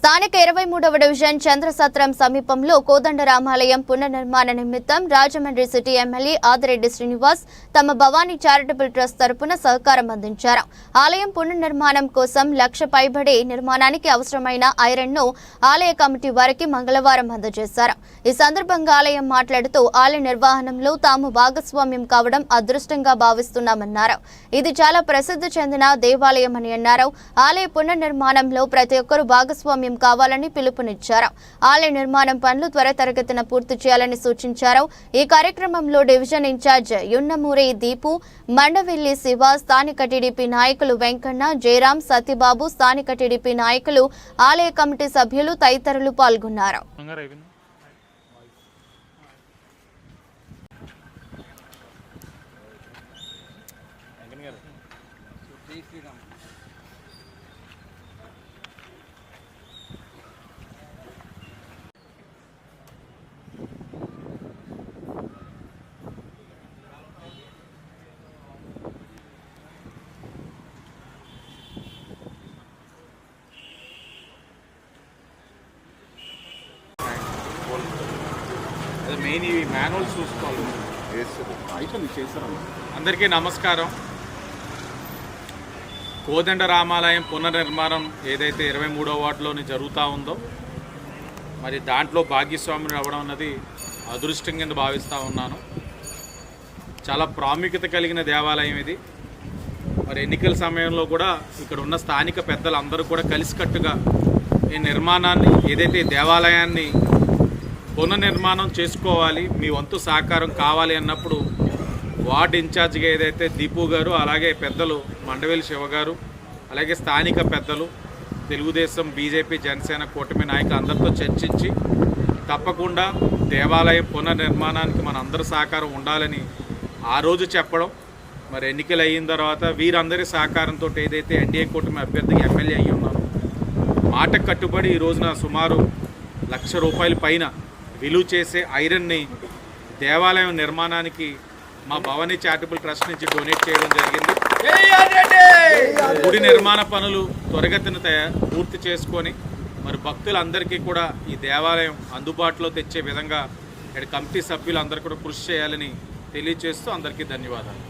స్థానిక ఇరవై మూడవ డివిజన్ చంద్రసత్రం సమీపంలో కోదండరామాలయం పునర్నిర్మాణ నిమిత్తం రాజమండ్రి సిటీ ఎమ్మెల్యే ఆదిరెడ్డి శ్రీనివాస్ తమ భవానీ చారిటబుల్ ట్రస్ట్ తరపున సహకారం అందించారు. ఆలయం పునర్నిర్మాణం కోసం లక్ష పైబడి నిర్మాణానికి అవసరమైన ఐరన్ను ఆలయ కమిటీ వారికి మంగళవారం అందజేశారు. ఈ సందర్భంగా ఆలయం మాట్లాడుతూ ఆలయ నిర్వహణంలో తాము భాగస్వామ్యం కావడం అదృష్టంగా భావిస్తున్నామన్నారు. ఇది చాలా ప్రసిద్ధి చెందిన దేవాలయం అని అన్నారు. ఆలయ పునర్నిర్మాణంలో ప్రతి ఒక్కరూ భాగస్వామ్యం కావాలని పిలుపునిచ్చారు. ఆలయ నిర్మాణం పనులు త్వరతరగతిన పూర్తి చేయాలని సూచించారు. ఈ కార్యక్రమంలో డివిజన్ ఇన్ఛార్జ్ యున్నమూరి దీపు మండవెల్లి శివ స్థానిక టీడీపీ నాయకులు వెంకన్న జయరాం సత్యబాబు స్థానిక టీడీపీ నాయకులు ఆలయ కమిటీ సభ్యులు తదితరులు పాల్గొన్నారు. బంగారు అదే మెయిన్ ఇవి మాన్యువల్స్ చూసుకోవాలి. అయిపోయింది అందరికీ నమస్కారం. కోదండ రామాలయం పునర్నిర్మాణం ఏదైతే ఇరవై మూడో వార్డులోని జరుగుతూ ఉందో మరి దాంట్లో భాగ్యస్వామిని అవ్వడం అన్నది అదృష్టం కింద భావిస్తూ ఉన్నాను. చాలా ప్రాముఖ్యత కలిగిన దేవాలయం ఇది. మరి ఎన్నికల సమయంలో కూడా ఇక్కడ ఉన్న స్థానిక పెద్దలు అందరూ కూడా కలిసికట్టుగా ఈ నిర్మాణాన్ని ఏదైతే దేవాలయాన్ని పునర్నిర్మాణం చేసుకోవాలి మీ వంతు సహకారం కావాలి అన్నప్పుడు వార్డ్ ఇన్ఛార్జిగా ఏదైతే దీపు గారు అలాగే పెద్దలు మండవేలి శివ గారు అలాగే స్థానిక పెద్దలు తెలుగుదేశం బీజేపీ జనసేన కూటమి నాయకులు అందరితో చర్చించి తప్పకుండా దేవాలయం పునర్నిర్మాణానికి మన అందరి సహకారం ఉండాలని ఆ రోజు చెప్పడం. మరి ఎన్నికలు అయిన తర్వాత వీరందరి సహకారంతో ఏదైతే ఎన్డీఏ కూటమి అభ్యర్థిగా ఎమ్మెల్యే అయ్యి ఉన్నారో మాట కట్టుబడి ఈ రోజున సుమారు లక్ష రూపాయల పైన విలువ చేసే ఐరన్ని దేవాలయం నిర్మాణానికి మా భవానీ చారిటబుల్ ట్రస్ట్ నుంచి డొనేట్ చేయడం జరిగింది. గుడి నిర్మాణ పనులు త్వరగతిన పూర్తి చేసుకొని మరి భక్తులందరికీ కూడా ఈ దేవాలయం అందుబాటులో తెచ్చే విధంగా ఇక్కడ కమిటీ సభ్యులు అందరూ కూడా కృషి చేయాలని తెలియజేస్తూ అందరికీ ధన్యవాదాలు.